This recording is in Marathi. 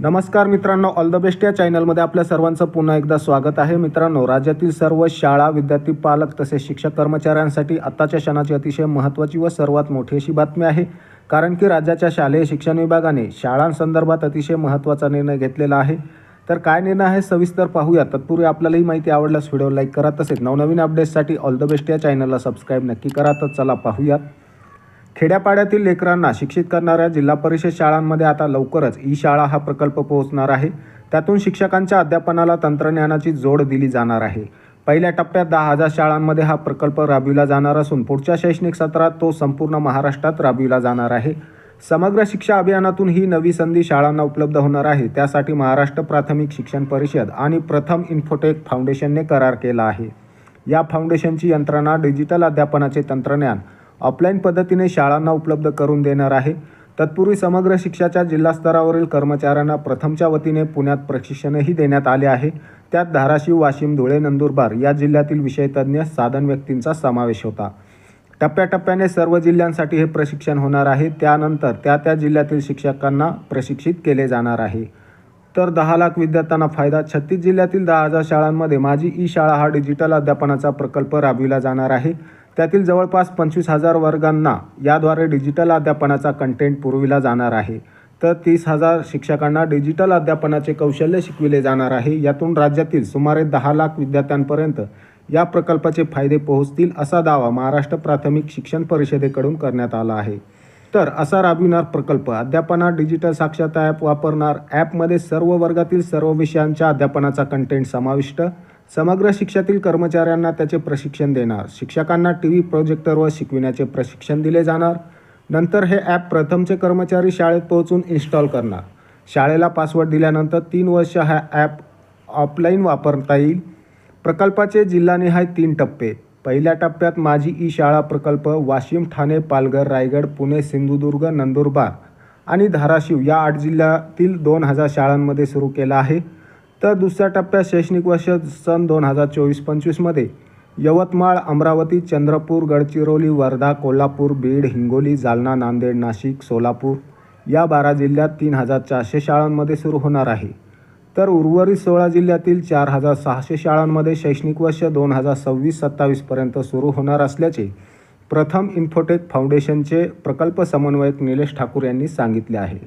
नमस्कार मित्रांनो ऑल द बेस्ट या चॅनलमध्ये आपल्या सर्वांचं पुन्हा एकदा स्वागत आहे. मित्रांनो राज्यातील सर्व शाळा विद्यार्थी पालक तसेच शिक्षक कर्मचाऱ्यांसाठी आत्ताच्या क्षणाची अतिशय महत्त्वाची व सर्वात मोठी अशी बातमी आहे. कारण की राज्याच्या शालेय शिक्षण विभागाने शाळांसंदर्भात अतिशय महत्त्वाचा निर्णय घेतलेला आहे. तर काय निर्णय आहे सविस्तर पाहूया. तत्पूर्वी आपल्याला ही माहिती आवडल्यास व्हिडिओ लाईक करा. तसेच नवनवीन अपडेट्ससाठी ऑल द बेस्ट या चॅनलला सबस्क्राईब नक्की करा. तर चला पाहूयात खेड्यापाड्यातील लेकरांना शिक्षित करणाऱ्या जिल्हा परिषद शाळांमध्ये आता लवकरच ई शाळा हा प्रकल्प पोहोचणार आहे. त्यातून शिक्षकांच्या अध्यापनाला तंत्रज्ञानाची जोड दिली जाणार आहे. पहिल्या टप्प्यात दहा हजार शाळांमध्ये हा प्रकल्प राबविला जाणार असून पुढच्या शैक्षणिक सत्रात तो संपूर्ण महाराष्ट्रात राबविला जाणार आहे. समग्र शिक्षा अभियानातून ही नवी संधी शाळांना उपलब्ध होणार आहे. त्यासाठी महाराष्ट्र प्राथमिक शिक्षण परिषद आणि प्रथम इन्फोटेक फाउंडेशनने करार केला आहे. या फाउंडेशनची यंत्रणा डिजिटल अध्यापनाचे तंत्रज्ञान ऑफलाईन पद्धतीने शाळांना उपलब्ध करून देणार आहे. तत्पूर्वी समग्र शिक्षाच्या जिल्हास्तरावरील कर्मचाऱ्यांना प्रथमच्या वतीने पुण्यात प्रशिक्षणही देण्यात आले आहे. त्यात धाराशिव वाशिम धुळे नंदुरबार या जिल्ह्यातील विषयतज्ञ साधन व्यक्तींचा समावेश होता. टप्प्याटप्प्याने सर्व जिल्ह्यांसाठी हे प्रशिक्षण होणार आहे. त्यानंतर त्या त्या जिल्ह्यातील शिक्षकांना प्रशिक्षित केले जाणार आहे. तर दहा लाख विद्यार्थ्यांना फायदा छत्तीस जिल्ह्यातील दहा हजार शाळांमध्ये माझी ई शाळा हा डिजिटल अध्यापनाचा प्रकल्प राबविला जाणार आहे. त्यातील जवळपास पंचवीस हजार वर्गांना याद्वारे डिजिटल अध्यापनाचा कंटेंट पुरविला जाणार आहे. तर तीस हजार शिक्षकांना डिजिटल अध्यापनाचे कौशल्य शिकविले जाणार आहे. यातून राज्यातील सुमारे दहा लाख विद्यार्थ्यांपर्यंत या प्रकल्पाचे फायदे पोहोचतील असा दावा महाराष्ट्र प्राथमिक शिक्षण परिषदेकडून करण्यात आला आहे. तर असा राबविणार प्रकल्प अध्यापनात डिजिटल साक्षरता ॲप वापरणार ॲपमध्ये सर्व वर्गातील सर्व विषयांच्या अध्यापनाचा कंटेंट समाविष्ट समग्र शिक्षातील कर्मचाऱ्यांना त्याचे प्रशिक्षण देणार. शिक्षकांना टी व्ही प्रोजेक्टरवर शिकविण्याचे प्रशिक्षण दिले जाणार. नंतर हे ॲप प्रथमचे कर्मचारी शाळेत पोहोचून इन्स्टॉल करणार. शाळेला पासवर्ड दिल्यानंतर तीन वर्ष हा ॲप ऑफलाईन वापरता येईल. प्रकल्पाचे जिल्हानिहाय तीन टप्पे. पहिल्या टप्प्यात माझी ई शाळा प्रकल्प वाशिम ठाणे पालघर रायगड पुणे सिंधुदुर्ग नंदुरबार आणि धाराशिव या आठ जिल्ह्यातील दोन हजार शाळांमध्ये सुरू केला आहे. तर दुसऱ्या टप्प्यात शैक्षणिक वर्ष सन दोन हजार चोवीस पंचवीसमध्ये यवतमाळ अमरावती चंद्रपूर गडचिरोली वर्धा कोल्हापूर बीड हिंगोली जालना नांदेड नाशिक सोलापूर या बारा जिल्ह्यात तीन हजार चारशे शाळांमध्ये सुरू होणार आहे. तर उर्वरित सोळा जिल्ह्यातील चार हजार सहाशे शाळांमध्ये शैक्षणिक वर्ष दोन हजार सव्वीस सत्तावीसपर्यंत सुरू होणार असल्याचे प्रथम इन्फोटेक फाउंडेशनचे प्रकल्प समन्वयक निलेश ठाकूर यांनी सांगितले आहे.